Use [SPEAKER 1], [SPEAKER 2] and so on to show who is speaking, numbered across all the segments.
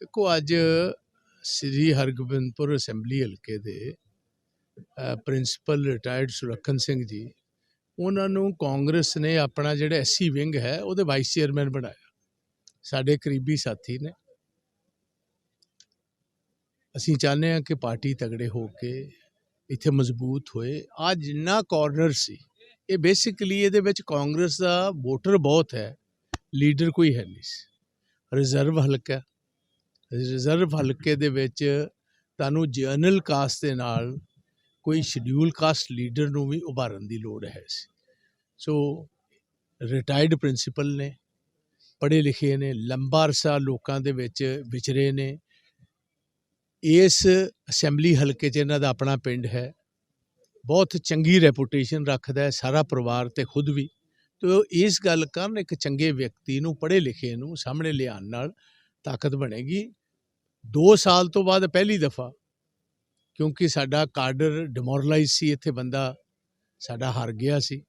[SPEAKER 1] ਦੇਖੋ, ਅੱਜ ਸ੍ਰੀ ਹਰਗੋਬਿੰਦਪੁਰ ਅਸੈਂਬਲੀ ਹਲਕੇ ਦੇ ਪ੍ਰਿੰਸੀਪਲ ਰਿਟਾਇਰਡ ਸੁਲੱਖਣ ਸਿੰਘ ਜੀ, ਉਹਨਾਂ ਨੂੰ ਕਾਂਗਰਸ ਨੇ ਆਪਣਾ ਜਿਹੜਾ ਐਸਸੀ ਵਿੰਗ ਹੈ, ਉਹਦੇ ਵਾਈਸ ਚੇਅਰਮੈਨ ਬਣਾਇਆ। ਸਾਡੇ ਕਰੀਬੀ ਸਾਥੀ ਨੇ। ਅਸੀਂ ਚਾਹੁੰਦੇ ਹਾਂ ਕਿ ਪਾਰਟੀ ਤਗੜੇ ਹੋ ਕੇ ਇੱਥੇ ਮਜ਼ਬੂਤ ਹੋਏ। ਆ ਜਿੰਨਾ ਕਾਰਨਰ ਸੀ, ਇਹ ਬੇਸਿਕਲੀ ਇਹਦੇ ਵਿੱਚ ਕਾਂਗਰਸ ਦਾ ਵੋਟਰ ਬਹੁਤ ਹੈ, ਲੀਡਰ ਕੋਈ ਹੈ ਨਹੀਂ ਸੀ। ਰਿਜ਼ਰਵ ਹਲਕਾ ਰਿਜ਼ਰਵ ਹਲਕੇ ਦੇ ਵਿੱਚ ਤੁਹਾਨੂੰ ਜਰਨਲ ਕਾਸਟ ਦੇ ਨਾਲ ਕੋਈ ਸ਼ਡਿਊਲ ਕਾਸਟ ਲੀਡਰ ਨੂੰ ਵੀ ਉਭਾਰਨ ਦੀ ਲੋੜ ਹੈ। ਸੋ ਰਿਟਾਇਰਡ ਪ੍ਰਿੰਸੀਪਲ ਨੇ, ਪੜ੍ਹੇ ਲਿਖੇ ਨੇ, ਲੰਬਾ ਅਰਸਾ ਲੋਕਾਂ ਦੇ ਵਿੱਚ ਵਿਚਰੇ ਨੇ। ਇਸ ਅਸੈਂਬਲੀ ਹਲਕੇ 'ਚ ਇਹਨਾਂ ਦਾ ਆਪਣਾ ਪਿੰਡ ਹੈ। ਬਹੁਤ ਚੰਗੀ ਰੈਪੂਟੇਸ਼ਨ ਰੱਖਦਾ ਹੈ ਸਾਰਾ ਪਰਿਵਾਰ ਤੇ ਖੁਦ ਵੀ। ਤੇ ਉਹ ਇਸ ਗੱਲ ਕਾਰਨ ਇੱਕ ਚੰਗੇ ਵਿਅਕਤੀ ਨੂੰ, ਪੜ੍ਹੇ ਲਿਖੇ ਨੂੰ ਸਾਹਮਣੇ ਲਿਆਉਣ ਨਾਲ ਤਾਕਤ ਬਣੇਗੀ। 2 ਸਾਲ ਤੋਂ ਬਾਅਦ ਪਹਿਲੀ ਦਫਾ, ਕਿਉਂਕਿ ਸਾਡਾ ਕਾਡਰ ਡਿਮੋਰਲਾਈਜ਼ ਸੀ, ਇੱਥੇ ਬੰਦਾ ਸਾਡਾ ਹਾਰ ਗਿਆ ਸੀ।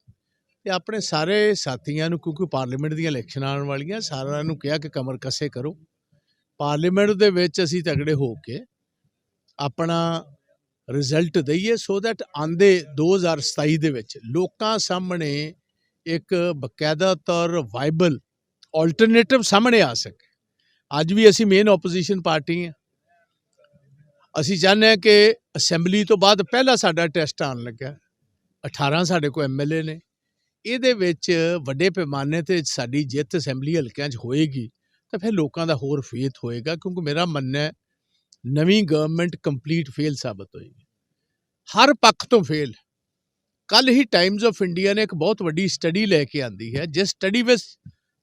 [SPEAKER 1] ਤੇ ਆਪਣੇ ਸਾਰੇ ਸਾਥੀਆਂ ਨੂੰ, ਕਿਉਂਕਿ ਪਾਰਲੀਮੈਂਟ ਦੀਆਂ ਇਲੈਕਸ਼ਨ ਆਉਣ ਵਾਲੀਆਂ, ਸਾਰਿਆਂ ਨੂੰ ਕਿਹਾ ਕਿ ਕਮਰ ਕਸੇ ਕਰੋ। ਪਾਰਲੀਮੈਂਟ ਦੇ ਵਿੱਚ ਅਸੀਂ ਤਗੜੇ ਹੋ ਕੇ ਆਪਣਾ ਰਿਜ਼ਲਟ ਦਈਏ ਸੋ ਦੈਟ ਆਂਦੇ 2027 ਦੇ ਵਿੱਚ ਲੋਕਾਂ ਸਾਹਮਣੇ ਇੱਕ ਬਕਾਇਦਾ ਤੌਰ ਵਾਈਬਲ ਆਲਟਰਨੇਟਿਵ ਸਾਹਮਣੇ ਆ ਸਕੇ। ਅੱਜ ਵੀ ਅਸੀਂ ਮੇਨ ਆਪੋਜੀਸ਼ਨ ਪਾਰਟੀ ਹਾਂ। ਅਸੀਂ ਚਾਹੁੰਦੇ ਹਾਂ ਕਿ ਅਸੈਂਬਲੀ ਤੋਂ ਬਾਅਦ ਪਹਿਲਾ ਸਾਡਾ ਟੈਸਟ ਆਉਣ ਲੱਗਾ 18 ਸਾਡੇ ਕੋਲ ਐਮਐਲਏ ਨੇ। ਇਹਦੇ ਵਿੱਚ ਵੱਡੇ ਪੈਮਾਨੇ ਤੇ ਸਾਡੀ ਜਿੱਤ ਅਸੈਂਬਲੀ ਹਲਕਿਆਂ 'ਚ ਹੋਏਗੀ, ਤਾਂ ਫਿਰ ਲੋਕਾਂ ਦਾ ਹੋਰ ਫੇਥ ਹੋਏਗਾ, ਕਿਉਂਕਿ ਮੇਰਾ ਮੰਨਣਾ ਹੈ, ਨਵੀਂ ਗਵਰਨਮੈਂਟ ਕੰਪਲੀਟ ਫੇਲ ਸਾਬਤ ਹੋਏਗੀ। ਹਰ ਪੱਖ ਤੋਂ ਫੇਲ ਕੱਲ ਹੀ ਟਾਈਮਜ਼ ਆਫ ਇੰਡੀਆ ਨੇ ਇੱਕ ਬਹੁਤ ਵੱਡੀ ਸਟੱਡੀ ਲੈ ਕੇ ਆਂਦੀ ਹੈ, ਜਿਸ ਸਟੱਡੀ ਵਿੱਚ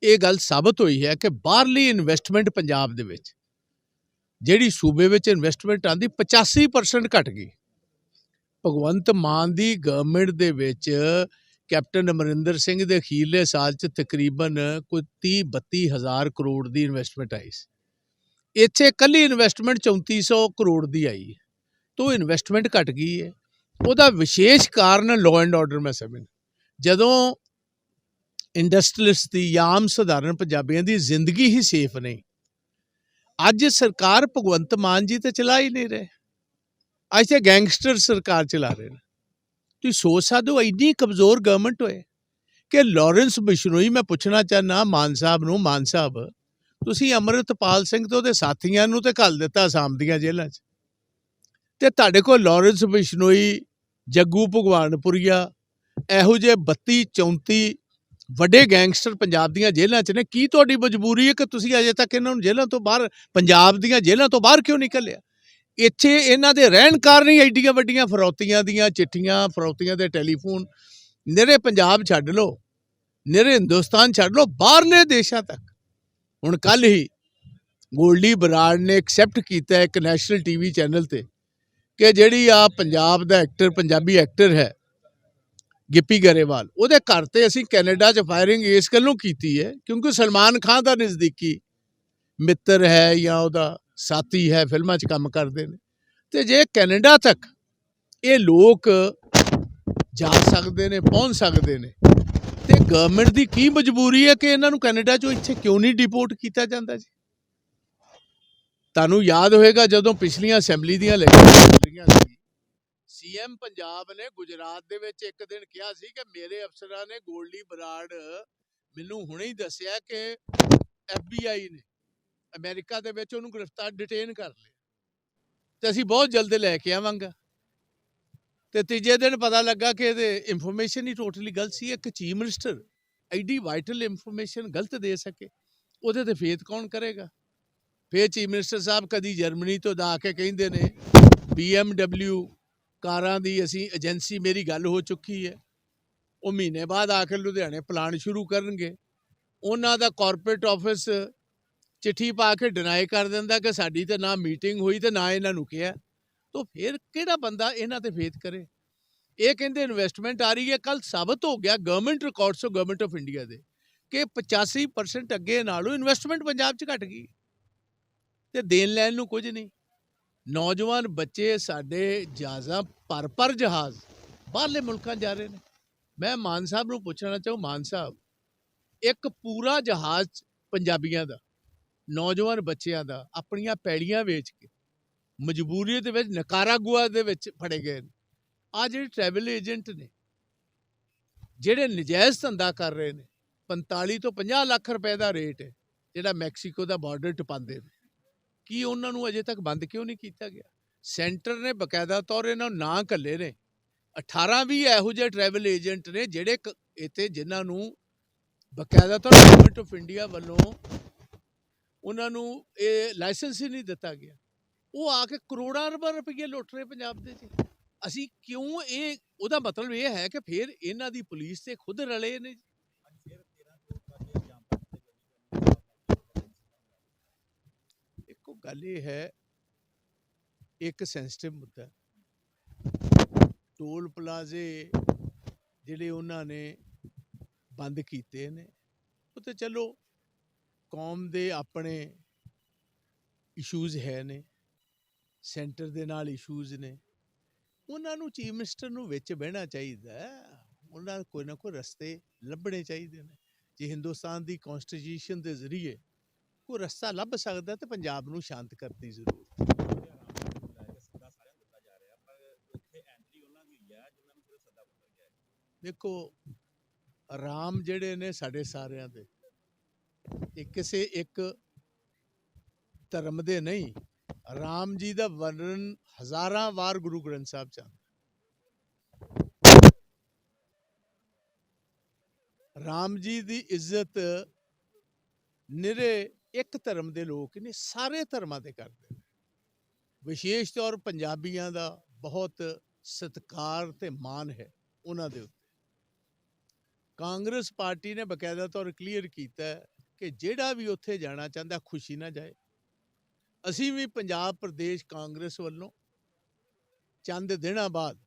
[SPEAKER 1] ਇਹ ਗੱਲ ਸਾਬਤ ਹੋਈ ਹੈ ਕਿ ਬਾਹਰਲੀ ਇਨਵੈਸਟਮੈਂਟ ਪੰਜਾਬ ਦੇ ਵਿੱਚ, ਜਿਹੜੀ ਸੂਬੇ ਵਿੱਚ ਇਨਵੈਸਟਮੈਂਟ ਆਂਦੀ 85% ਘਟ ਗਈ। ਭਗਵੰਤ ਮਾਨ ਦੀ ਗਵਰਨਮੈਂਟ ਦੇ ਵਿੱਚ ਕੈਪਟਨ ਅਮਰਿੰਦਰ ਸਿੰਘ ਦੇ ਅਖੀਰਲੇ ਸਾਲ 'ਚ ਤਕਰੀਬਨ ਕੋਈ 30 32 ਹਜ਼ਾਰ ਕਰੋੜ ਦੀ ਇਨਵੈਸਟਮੈਂਟ ਆਈ ਸੀ। ਇੱਥੇ ਕੱਲੀ ਇਨਵੈਸਟਮੈਂਟ 3400 ਕਰੋੜ ਦੀ ਆਈ ਹੈ। ਤੋਂ ਇਨਵੈਸਟਮੈਂਟ ਘਟ ਗਈ ਹੈ। ਉਹਦਾ ਵਿਸ਼ੇਸ਼ ਕਾਰਨ ਲਾਅ ਐਂਡ ਆਰਡਰ ਮੈਂ ਸਮਝ ਜਦੋਂ ਇੰਡਸਟਰੀਲਿਸਟ ਦੀ ਜਾਂ ਆਮ ਸਧਾਰਨ ਪੰਜਾਬੀਆਂ ਦੀ ਜ਼ਿੰਦਗੀ ਹੀ ਸੇਫ ਨਹੀਂ। ਅੱਜ ਸਰਕਾਰ ਭਗਵੰਤ ਮਾਨ ਜੀ ਤੇ ਚਲਾ ਹੀ ਨਹੀਂ ਰਹੇ। ਅੱਜ ਤੇ ਗੈਂਗਸਟਰ ਸਰਕਾਰ ਚਲਾ ਰਹੇ ਨੇ। ਤੁਸੀਂ ਸੋਚ ਸਕਦੇ ਹੋ, ਇੰਨੀ ਕਮਜ਼ੋਰ ਗਵਰਨਮੈਂਟ ਹੋਏ ਕਿ ਲਾਰੈਂਸ ਬਿਸ਼ਨੋਈ ਮੈਂ ਪੁੱਛਣਾ ਚਾਹਨਾ ਮਾਨ ਸਾਹਿਬ ਨੂੰ, ਮਾਨ ਸਾਹਿਬ, ਤੁਸੀਂ ਅਮਰਿਤਪਾਲ ਸਿੰਘ ਤੇ ਉਹਦੇ ਸਾਥੀਆਂ ਨੂੰ ਤੇ ਘੱਲ ਦਿੱਤਾ ਅਸਾਮ ਦੀਆਂ ਜੇਲ੍ਹਾਂ 'ਚ। ਤੇ ਤੁਹਾਡੇ ਕੋਲ ਲਾਰੈਂਸ ਬਿਸ਼ਨੋਈ ਜੱਗੂ ਭਗਵਾਨਪੁਰੀਆ, ਇਹੋ ਜਿਹੇ 32 34 ਵੱਡੇ ਗੈਂਗਸਟਰ ਪੰਜਾਬ ਦੀਆਂ ਜੇਲ੍ਹਾਂ 'ਚ ਨੇ, ਕੀ ਤੁਹਾਡੀ ਮਜਬੂਰੀ ਹੈ ਕਿ ਤੁਸੀਂ ਅਜੇ ਤੱਕ ਇਹਨਾਂ ਨੂੰ ਜੇਲ੍ਹਾਂ ਤੋਂ ਬਾਹਰ, ਪੰਜਾਬ ਦੀਆਂ ਜੇਲ੍ਹਾਂ ਤੋਂ ਬਾਹਰ ਕਿਉਂ ਨਿਕਲਿਆ? ਇੱਥੇ ਇਹਨਾਂ ਦੇ ਰਹਿਣ ਕਾਰਨ ਹੀ ਐਡੀਆਂ ਵੱਡੀਆਂ ਫਰੌਤੀਆਂ ਦੀਆਂ ਚਿੱਠੀਆਂ, ਫਰੌਤੀਆਂ ਦੇ ਟੈਲੀਫੋਨ, ਨਿਰੇ ਪੰਜਾਬ ਛੱਡ ਲਓ, ਨਿਰੇ ਹਿੰਦੁਸਤਾਨ ਛੱਡ ਲਓ, ਬਾਹਰਲੇ ਦੇਸ਼ਾਂ ਤੱਕ। ਹੁਣ ਕੱਲ ਹੀ ਗੋਲਡੀ ਬਰਾੜ ਨੇ ਐਕਸੈਪਟ ਕੀਤਾ ਇੱਕ ਨੈਸ਼ਨਲ ਟੀਵੀ ਚੈਨਲ ਤੇ ਕਿ ਜਿਹੜੀ ਆ ਪੰਜਾਬ ਦਾ ਐਕਟਰ ਪੰਜਾਬੀ ਐਕਟਰ ਹੈ ਗਿੱਪੀ ਗਰੇਵਾਲ। ਉਹਦੇ ਘਰ ਤੇ ਅਸੀਂ ਕੈਨੇਡਾ 'ਚ ਫਾਇਰਿੰਗ ਇਸ ਗੱਲੋਂ ਕੀਤੀ ਹੈ, ਕਿਉਂਕਿ ਸਲਮਾਨ ਖਾਨ ਦਾ ਨਜ਼ਦੀਕੀ ਮਿੱਤਰ ਹੈ ਜਾਂ ਉਹਦਾ ਸਾਥੀ ਹੈ, ਫਿਲਮਾਂ 'ਚ ਕੰਮ ਕਰਦੇ ਨੇ। ਤੇ ਜੇ ਕੈਨੇਡਾ ਤੱਕ ਇਹ ਲੋਕ ਜਾ ਸਕਦੇ ਨੇ, ਪਹੁੰਚ ਸਕਦੇ ਨੇ, ਤੇ ਗਵਰਨਮੈਂਟ ਦੀ ਕੀ ਮਜਬੂਰੀ ਹੈ ਕਿ ਇਹਨਾਂ ਨੂੰ ਕੈਨੇਡਾ 'ਚੋਂ ਇੱਥੇ ਕਿਉਂ ਨਹੀਂ ਡਿਪੋਰਟ ਕੀਤਾ ਜਾਂਦਾ ਜੀ? ਤੁਹਾਨੂੰ ਯਾਦ ਹੋਏਗਾ ਜਦੋਂ ਪਿਛਲੀਆਂ ਅਸੈਂਬਲੀ ਦੀਆਂ ਇਲੈਕਸ਼ਨ ਸੀਐਮ ਪੰਜਾਬ ਨੇ ਗੁਜਰਾਤ ਦੇ ਵਿੱਚ ਇੱਕ ਦਿਨ ਕਿਹਾ ਸੀ ਕਿ ਮੇਰੇ ਅਫਸਰਾਂ ਨੇ ਗੋਲਡੀ ਬਰਾੜ ਮੈਨੂੰ ਹੁਣੇ ਹੀ ਦੱਸਿਆ ਕਿ ਐਫਬੀਆਈ ਨੇ ਅਮਰੀਕਾ ਦੇ ਵਿੱਚ ਉਹਨੂੰ ਗ੍ਰਿਫਤਾਰ ਡਿਟੇਨ ਕਰ ਲਿਆ। ਤੇ ਅਸੀਂ ਬਹੁਤ ਜਲਦ ਲੈ ਕੇ ਆਵਾਂਗਾ। ਤੇ ਤੀਜੇ ਦਿਨ ਪਤਾ ਲੱਗਾ ਕਿ ਇਹਦੇ ਇਨਫੋਰਮੇਸ਼ਨ ਹੀ ਟੋਟਲੀ ਗਲਤ ਸੀ। ਇੱਕ ਚੀਫ ਮਿਨਿਸਟਰ ਐਡੀ ਵਾਈਟਲ ਇਨਫੋਰਮੇਸ਼ਨ ਗਲਤ ਦੇ ਸਕੇ, ਉਹਦੇ ਤੇ ਫੇਥ ਕੌਣ ਕਰੇਗਾ? ਫੇਰ ਚੀਫ ਮਿਨਿਸਟਰ ਸਾਹਿਬ ਕਦੀ ਜਰਮਨੀ ਤੋਂ ਦਾ ਕੇ ਕਹਿੰਦੇ ਨੇ BMW ਕਾਰਾਂ ਦੀ ਅਸੀਂ ਏਜੰਸੀ ਮੇਰੀ ਗੱਲ ਹੋ ਚੁੱਕੀ ਹੈ। ਉਹ ਮਹੀਨੇ ਬਾਅਦ ਆ ਕੇ ਲੁਧਿਆਣੇ ਪਲਾਨ ਸ਼ੁਰੂ ਕਰਨਗੇ। ਉਹਨਾਂ ਦਾ ਕਾਰਪੋਰੇਟ ਆਫਿਸ ਚਿੱਠੀ ਪਾ ਕੇ ਡਿਨਾਈ ਕਰ ਦਿੰਦਾ ਕਿ ਸਾਡੀ ਤੇ ਨਾ ਮੀਟਿੰਗ ਹੋਈ ਤੇ ਨਾ ਇਹਨਾਂ ਨੂੰ ਕਿਹਾ। ਤਾਂ ਫਿਰ ਕਿਹੜਾ ਬੰਦਾ ਇਹਨਾਂ ਤੇ ਫੇਥ ਕਰੇ? ਇਹ ਕਹਿੰਦੇ ਇਨਵੈਸਟਮੈਂਟ ਆ ਰਹੀ ਹੈ। ਕੱਲ ਸਾਬਤ ਹੋ ਗਿਆ government records of government of India ਦੇ ਕਿ 85% ਅੱਗੇ ਨਾਲੋਂ ਇਨਵੈਸਟਮੈਂਟ ਪੰਜਾਬ 'ਚ ਘਟ ਗਈ। ਤੇ ਦੇਣ ਲੈਣ ਨੂੰ ਕੁਝ ਨਹੀਂ। ਨੌਜਵਾਨ ਬੱਚੇ ਸਾਡੇ ਜਹਾਜ਼ਾਂ ਪਰ ਪਰ ਜਹਾਜ਼ ਬਾਹਰਲੇ ਮੁਲਕਾਂ ਜਾ ਰਹੇ ਨੇ। ਮੈਂ ਮਾਨ ਸਾਹਿਬ ਨੂੰ ਪੁੱਛਣਾ ਚਾਹੁੰ, ਮਾਨ ਸਾਹਿਬ, ਇੱਕ ਪੂਰਾ ਜਹਾਜ਼ ਪੰਜਾਬੀਆਂ ਦਾ, ਨੌਜਵਾਨ ਬੱਚਿਆਂ ਦਾ, ਆਪਣੀਆਂ ਪੈੜੀਆਂ ਵੇਚ ਕੇ ਮਜਬੂਰੀ ਦੇ ਵਿੱਚ ਨਕਾਰਾਗੁਆ ਦੇ ਵਿੱਚ ਫੜੇ ਗਏ ਨੇ। ਆ ਜਿਹੜੇ ਟਰੈਵਲ ਏਜੰਟ ਨੇ, ਜਿਹੜੇ ਨਜਾਇਜ਼ ਧੰਦਾ ਕਰ ਰਹੇ ਨੇ 45 ਤੋਂ 50 ਲੱਖ ਰੁਪਏ ਦਾ ਰੇਟ ਹੈ, ਜਿਹੜਾ ਮੈਕਸੀਕੋ ਦਾ ਬਾਰਡਰ ਟਪਾਉਂਦੇ ਨੇ। ਕੀ ਉਹਨਾਂ ਨੂੰ ਅਜੇ ਤੱਕ ਬੰਦ ਕਿਉਂ ਨਹੀਂ ਕੀਤਾ ਗਿਆ? ਸੈਂਟਰ ਨੇ ਬਕਾਇਦਾ ਤੌਰ ਇਹਨਾਂ ਨੂੰ ਨਾਂ ਕੱਲੇ ਨੇ। 18 ਵੀ ਇਹੋ ਜਿਹੇ ਟਰੈਵਲ ਏਜੰਟ ਨੇ ਜਿਹੜੇ ਕ- ਇੱਥੇ ਜਿਨ੍ਹਾਂ ਨੂੰ ਬਕਾਇਦਾ ਤੌਰ ਗਵਰਨਮੈਂਟ ਆਫ ਇੰਡੀਆ ਵੱਲੋਂ ਉਹਨਾਂ ਨੂੰ ਇਹ ਲਾਇਸੈਂਸ ਹੀ ਨਹੀਂ ਦਿੱਤਾ ਗਿਆ। ਉਹ ਆ ਕੇ ਕਰੋੜਾਂ ਰੁਪਏ ਰੁਪਏ ਲੁੱਟ ਰਹੇ ਪੰਜਾਬ ਦੇ ਚ ਅਸੀਂ ਕਿਉਂ ਇਹ, ਉਹਦਾ ਮਤਲਬ ਇਹ ਹੈ ਕਿ ਫਿਰ ਇਹਨਾਂ ਦੀ ਪੁਲਿਸ ਤੇ ਖੁਦ ਰਲੇ ਨੇ ਇੱਕੋ ਗੱਲ ਇਹ ਹੈ, ਇੱਕ ਸੈਂਸਿਟਿਵ ਮੁੱਦਾ ਟੋਲ ਪਲਾਜ਼ੇ ਜਿਹੜੇ ਉਹਨਾਂ ਨੇ ਬੰਦ ਕੀਤੇ ਨੇ, ਉਹ ਤੇ ਚਲੋ ਕੌਮ ਦੇ ਆਪਣੇ ਇਸ਼ੂਜ਼ ਹੈ ਨੇ ਸੈਂਟਰ ਦੇ ਨਾਲ ਇਸ਼ੂਜ਼ ਨੇ, ਉਹਨਾਂ ਨੂੰ ਚੀਫ ਮਿਨਿਸਟਰ ਨੂੰ ਵਿੱਚ ਬਹਿਣਾ ਚਾਹੀਦਾ ਉਹਨਾਂ ਕੋਈ ਨਾ ਕੋਈ ਰਸਤੇ ਲੱਭਣੇ ਚਾਹੀਦੇ ਨੇ। ਜੇ ਹਿੰਦੁਸਤਾਨ ਦੀ ਕਨਸਟੀਟਿਊਸ਼ਨ ਦੇ ਜ਼ਰੀਏ ਕੋਈ ਰਸਤਾ ਲੱਭ ਸਕਦਾ ਤੇ ਪੰਜਾਬ ਨੂੰ ਸ਼ਾਂਤ ਕਰਨ ਹੈ। ਦੇਖੋ ਰਾਮ ਜਿਹੜੇ ਨੇ ਸਾਡੇ ਸਾਰਿਆਂ ਦੇ ਇਹ ਕਿਸੇ ਇੱਕ ਧਰਮ ਦੇ ਨਹੀਂ ਰਾਮ ਜੀ ਦਾ ਵਰਣਨ ਹਜ਼ਾਰਾਂ ਵਾਰ ਗੁਰੂ ਗ੍ਰੰਥ ਸਾਹਿਬ ਚ ਆਉਂਦਾ ਰਾਮ ਜੀ ਦੀ ਇੱਜ਼ਤ ਨਿਰੇ ਇੱਕ ਧਰਮ ਦੇ ਲੋਕ ਨੇ, ਸਾਰੇ ਧਰਮਾਂ ਦੇ ਕਰਦੇ ਨੇ। ਵਿਸ਼ੇਸ਼ ਤੌਰ ਪੰਜਾਬੀਆਂ ਦਾ ਬਹੁਤ ਸਤਿਕਾਰ ਤੇ ਮਾਣ ਹੈ ਉਹਨਾਂ ਦੇ ਉੱਤੇ। ਕਾਂਗਰਸ ਪਾਰਟੀ ਨੇ ਬਕਾਇਦਾ ਤੌਰ ਕਲੀਅਰ ਕੀਤਾ ਕਿ ਜਿਹੜਾ ਵੀ ਉੱਥੇ ਜਾਣਾ ਚਾਹੁੰਦਾ, ਖੁਸ਼ੀ ਨਾ ਜਾਏ। ਅਸੀਂ ਵੀ ਪੰਜਾਬ ਪ੍ਰਦੇਸ਼ ਕਾਂਗਰਸ ਵੱਲੋਂ ਚੰਦ ਦਿਨਾਂ ਬਾਅਦ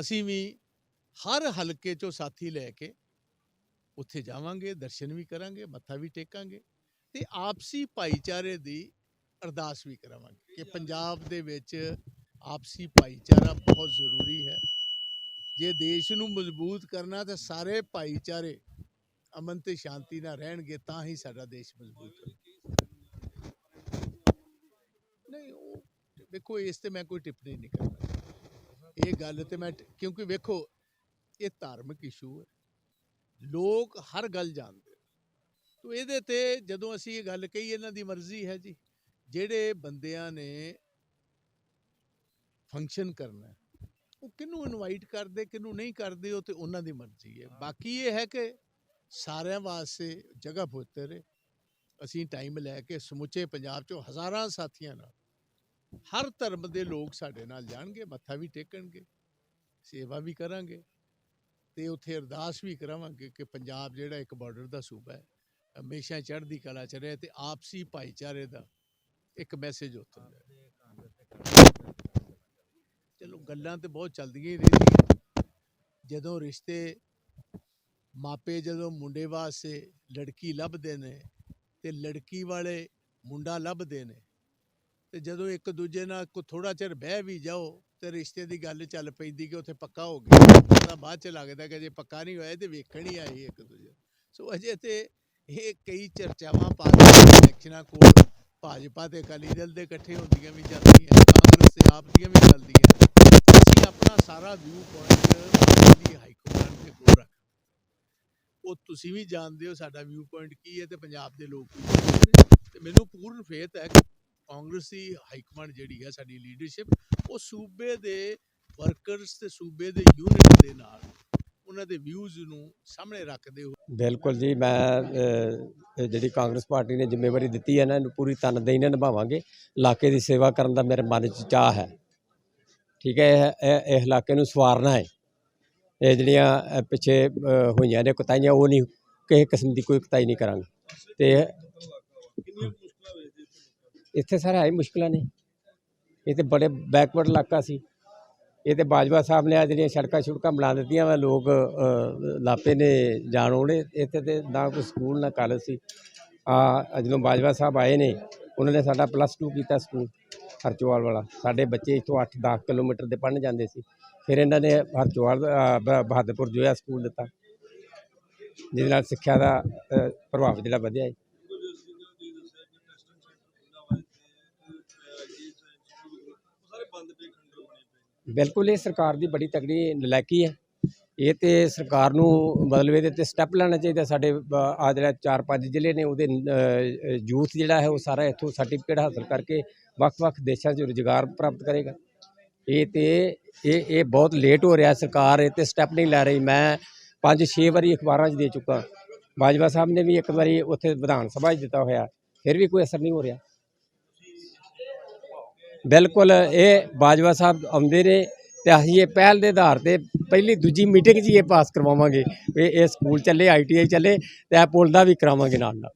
[SPEAKER 1] ਅਸੀਂ ਵੀ ਹਰ ਹਲਕੇ ਚੋਂ ਸਾਥੀ ਲੈ ਕੇ ਉੱਥੇ ਜਾਵਾਂਗੇ ਦਰਸ਼ਨ ਵੀ ਕਰਾਂਗੇ ਮੱਥਾ ਵੀ ਟੇਕਾਂਗੇ ਤੇ ਆਪਸੀ ਭਾਈਚਾਰੇ ਦੀ ਅਰਦਾਸ ਵੀ ਕਰਾਵਾਂਗੇ ਕਿ ਪੰਜਾਬ ਦੇ ਵਿੱਚ ਆਪਸੀ ਭਾਈਚਾਰਾ ਬਹੁਤ ਜ਼ਰੂਰੀ ਹੈ। ਜੇ ਦੇਸ਼ ਨੂੰ ਮਜ਼ਬੂਤ ਕਰਨਾ ਤਾਂ ਸਾਰੇ ਭਾਈਚਾਰੇ ਅਮਨ ਤੇ ਸ਼ਾਂਤੀ ਨਾਲ ਰਹਿਣਗੇ ਤਾਂ ਹੀ ਸਾਡਾ ਦੇਸ਼ ਮਜ਼ਬੂਤ ਹੋਵੇਗਾ ਨਹੀਂ ਉਹ ਵੇਖੋ ਇਸ ਤੇ ਮੈਂ ਕੋਈ ਟਿੱਪਣੀ ਨਹੀਂ ਕਰਦਾ। ਇਹ ਗੱਲ ਤੇ ਮੈਂ ਕਿਉਂਕਿ ਵੇਖੋ ਇਹ ਧਾਰਮਿਕ ਇਸ਼ੂ ਹੈ। ਲੋਕ ਹਰ ਗੱਲ ਜਾਣਦੇ। ਤੋ ਇਹਦੇ ਤੇ ਜਦੋਂ ਅਸੀਂ ਇਹ ਗੱਲ ਕਹੀ ਇਹਨਾਂ ਦੀ ਮਰਜ਼ੀ ਹੈ ਜੀ। ਜਿਹੜੇ ਬੰਦਿਆਂ ਨੇ ਫੰਕਸ਼ਨ ਕਰਨਾ ਉਹ ਕਿਹਨੂੰ ਇਨਵਾਈਟ ਕਰਦੇ ਕਿਹਨੂੰ ਨਹੀਂ ਕਰਦੇ ਉਹ ਤੇ ਉਹਨਾਂ ਦੀ ਮਰਜ਼ੀ ਹੈ। ਬਾਕੀ ਇਹ ਹੈ ਕਿ ਸਾਰਿਆਂ ਵਾਸਤੇ ਜਗ੍ਹਾ ਪੁੱਤਰ ਹੈ। ਅਸੀਂ ਟਾਈਮ ਲੈ ਕੇ ਸਮੁੱਚੇ ਪੰਜਾਬ ਚੋਂ ਹਜ਼ਾਰਾਂ ਸਾਥੀਆਂ ਨਾਲ ਹਰ ਧਰਮ ਦੇ ਲੋਕ ਸਾਡੇ ਨਾਲ ਜਾਣਗੇ ਮੱਥਾ ਵੀ ਟੇਕਣਗੇ ਸੇਵਾ ਵੀ ਕਰਾਂਗੇ। ਤੇ ਉੱਥੇ ਅਰਦਾਸ ਵੀ ਕਰਾਵਾਂਗੇ ਕਿ ਪੰਜਾਬ ਜਿਹੜਾ ਇੱਕ ਬਾਰਡਰ ਦਾ ਸੂਬਾ ਹੈ, ਹਮੇਸ਼ਾ ਚੜ੍ਹਦੀ ਕਲਾ ਚ ਰਹੇ ਤੇ ਆਪਸੀ ਭਾਈਚਾਰੇ ਦਾ ਇੱਕ ਮੈਸੇਜ ਉੱਥੋਂ ਚਲੋ ਗੱਲਾਂ ਤੇ ਬਹੁਤ ਚੱਲਦੀਆਂ ਹੀ ਰਹਿੰਦੀਆਂ ਜਦੋਂ ਰਿਸ਼ਤੇ ਮਾਪੇ ਜਦੋਂ ਮੁੰਡੇ ਵਾਸਤੇ ਲੜਕੀ ਲੱਭਦੇ ਨੇ ਤੇ ਲੜਕੀ ਵਾਲੇ ਮੁੰਡਾ ਲੱਭਦੇ ਨੇ ਤੇ ਜਦੋਂ ਇੱਕ ਦੂਜੇ ਨਾਲ ਕੋ ਥੋੜਾ ਚਿਰ ਬਹਿ ਵੀ ਜਾਓ ਤੇ ਰਿਸ਼ਤੇ ਦੀ ਗੱਲ ਚੱਲ ਪੈਂਦੀ ਕਿ ਉੱਥੇ ਪੱਕਾ ਹੋ ਗਿਆ। ਤਾਂ ਬਾਅਦ ਚ ਲੱਗਦਾ ਕਿ ਜੇ ਪੱਕਾ ਨਹੀਂ ਹੋਇਆ ਤੇ ਵੇਖਣ ਹੀ ਆਏ ਇੱਕ ਦੂਜੇ ਸੋ ਅਜੇ ਤੇ ਇਹ ਕਈ ਚਰਚਾਵਾਂ ਪਾਰਟੀ ਇਲੈਕਸ਼ਨਾਂ ਕੋਲ। ਭਾਜਪਾ ਤੇ ਅਕਾਲੀ ਦਲ ਦੇ ਇਕੱਠੇ ਹੁੰਦੀਆਂ ਵੀ ਚੱਲਦੀਆਂ ਕਾਂਗਰਸ ਤੇ ਆਪ ਦੀਆਂ ਵੀ ਚੱਲਦੀਆਂ। ਅਸੀਂ ਆਪਣਾ ਸਾਰਾ ਵਿਊ ਪੁਆਇੰਟ ਦੀ ਹਾਈ ਕਮਾਂਡ ਦੇ ਕੋਲ ਰੱਖ। ਉਹ ਤੁਸੀਂ ਵੀ ਜਾਣਦੇ ਹੋ ਸਾਡਾ ਵਿਊ ਪੁਆਇੰਟ ਕੀ ਹੈ ਤੇ ਪੰਜਾਬ ਦੇ ਲੋਕ ਵੀ ਜਾਣਦੇ ਤੇ ਮੈਨੂੰ ਪੂਰਨ ਫੇਥ ਹੈ ਕਾਂਗਰਸ ਦੀ ਹਾਈ ਕਮਾਂਡ ਜਿਹੜੀ ਹੈ ਸਾਡੀ ਲੀਡਰਸ਼ਿਪ ਉਹ ਸੂਬੇ ਦੇ ਵਰਕਰਸ ਤੇ ਸੂਬੇ ਦੇ ਯੂਨਿਟ ਦੇ ਨਾਲ ਉਹਨਾਂ ਦੇ ਵਿਊਜ਼ ਨੂੰ ਸਾਹਮਣੇ ਰੱਖਦੇ ਹੋ
[SPEAKER 2] ਬਿਲਕੁਲ ਜੀ ਮੈਂ ਜਿਹੜੀ ਕਾਂਗਰਸ ਪਾਰਟੀ ਨੇ ਜ਼ਿੰਮੇਵਾਰੀ ਦਿੱਤੀ ਹੈ ਨਾ ਇਹਨੂੰ ਪੂਰੀ ਤਨਦੇਹੀ ਨਾਲ ਨਿਭਾਵਾਂਗੇ। ਇਲਾਕੇ ਦੀ ਸੇਵਾ ਕਰਨ ਦਾ ਮੇਰੇ ਮਨ 'ਚ ਚਾਹ ਹੈ। ਠੀਕ ਹੈ ਇਹ ਇਹ- ਇਲਾਕੇ ਨੂੰ ਸਵਾਰਨਾ ਹੈ। ਇਹ ਜਿਹੜੀਆਂ ਪਿੱਛੇ ਹੋਈਆਂ ਨੇ ਕੁਤਾਈਆਂ ਉਹ ਨਹੀਂ ਕਿਸੇ ਕਿਸਮ ਦੀ ਕੋਈ ਕੁਤਾਈ ਨਹੀਂ ਕਰਾਂਗੇ। ਤੇ ਇੱਥੇ ਸਰ ਹੈ ਮੁਸ਼ਕਲਾਂ ਨੇ। ਇਹ ਤੇ ਬੜੇ ਬੈਕਵਰਡ ਇਲਾਕਾ ਸੀ। ਇਹ ਤੇ ਬਾਜਵਾ ਸਾਹਿਬ ਨੇ ਆ ਜਿਹੜੀਆਂ ਸੜਕਾਂ ਛੁੜਕਾਂ ਬਣਾ ਦਿੱਤੀਆਂ ਵਾ, ਲੋਕ ਲਾਪੇ ਨੇ ਜਾਣ ਆਉਣੇ। ਇੱਥੇ ਤੇ ਨਾ ਕੋਈ ਸਕੂਲ, ਨਾ ਕਾਲਜ ਸੀ। ਆ ਜਦੋਂ ਬਾਜਵਾ ਸਾਹਿਬ ਆਏ ਨੇ, ਉਹਨਾਂ ਨੇ ਸਾਡਾ ਪਲੱਸ 2 ਕੀਤਾ ਸਕੂਲ, ਹਰਚੋਵਾਲ ਵਾਲਾ। ਸਾਡੇ ਬੱਚੇ ਇੱਥੋਂ 8-10 ਕਿਲੋਮੀਟਰ ਦੇ ਪੜ੍ਹਨ ਜਾਂਦੇ ਸੀ। ਫਿਰ ਇਹਨਾਂ ਨੇ ਹਰਚੋਵਾਲ ਬ- ਬਹਾਦਰਪੁਰ ਜੋਇਆ ਸਕੂਲ ਦਿੱਤਾ। ਜਿਹਦੇ ਨਾਲ ਸਿੱਖਿਆ ਦਾ ਪ੍ਰਭਾਵ ਜਿਹੜਾ ਵਧਿਆ ਹੈ ਬਿਲਕੁਲ, ਇਹ ਸਰਕਾਰ ਦੀ ਬੜੀ ਤਕੜੀ ਨਲਾਇਕੀ ਹੈ। ਇਹ ਤੇ ਸਰਕਾਰ ਨੂੰ ਮਤਲਬ ਇਹਦੇ ਤੇ ਸਟੈਪ ਲੈਣਾ ਚਾਹੀਦਾ। ਸਾਡੇ ਆ ਜਿਹੜਾ ਚਾਰ ਪੰਜ ਜ਼ਿਲ੍ਹੇ ਨੇ, ਉਹਦੇ ਯੂਥ ਜਿਹੜਾ ਹੈ, ਉਹ ਸਾਰਾ ਇੱਥੋਂ ਸਰਟੀਫਿਕੇਟ ਹਾਸਲ ਕਰਕੇ ਵੱਖ-ਵੱਖ ਦੇਸ਼ਾਂ 'ਚ ਰੁਜ਼ਗਾਰ ਪ੍ਰਾਪਤ ਕਰੇਗਾ। ਇਹ ਤੇ, ਇਹ ਇਹ ਬਹੁਤ ਲੇਟ ਹੋ ਰਿਹਾ ਸਰਕਾਰ, ਇਹ ਤੇ ਸਟੈਪ ਨਹੀਂ ਲੈ ਰਹੀ। ਮੈਂ ਪੰਜ ਛੇ ਵਾਰੀ ਅਖਬਾਰਾਂ 'ਚ ਦੇ ਚੁੱਕਾ। ਬਾਜਵਾ ਸਾਹਿਬ ਨੇ ਵੀ ਇੱਕ ਵਾਰੀ ਉੱਥੇ ਵਿਧਾਨ ਸਭਾ 'ਚ ਦਿੱਤਾ ਹੋਇਆ। ਫਿਰ ਵੀ ਕੋਈ ਅਸਰ ਨਹੀਂ ਹੋ ਰਿਹਾ। ਬਿਲਕੁਲ ਇਹ ਬਾਜਵਾ ਸਾਹਿਬ ਆਉਂਦੇ ਨੇ ਤੇ ਅਸੀਂ ਇਹ ਪਹਿਲ ਦੇ ਆਧਾਰ ਤੇ ਪਹਿਲੀ ਦੂਜੀ ਮੀਟਿੰਗ 'ਚ ਹੀ ਇਹ ਪਾਸ ਕਰਵਾਵਾਂਗੇ ਵੀ ਇਹ ਸਕੂਲ ਚੱਲੇ ਆਈਟੀਆਈ ਚੱਲੇ ਤੇ ਇਹ ਪੁਲ ਦਾ ਵੀ ਕਰਾਵਾਂਗੇ ਨਾਲ ਨਾਲ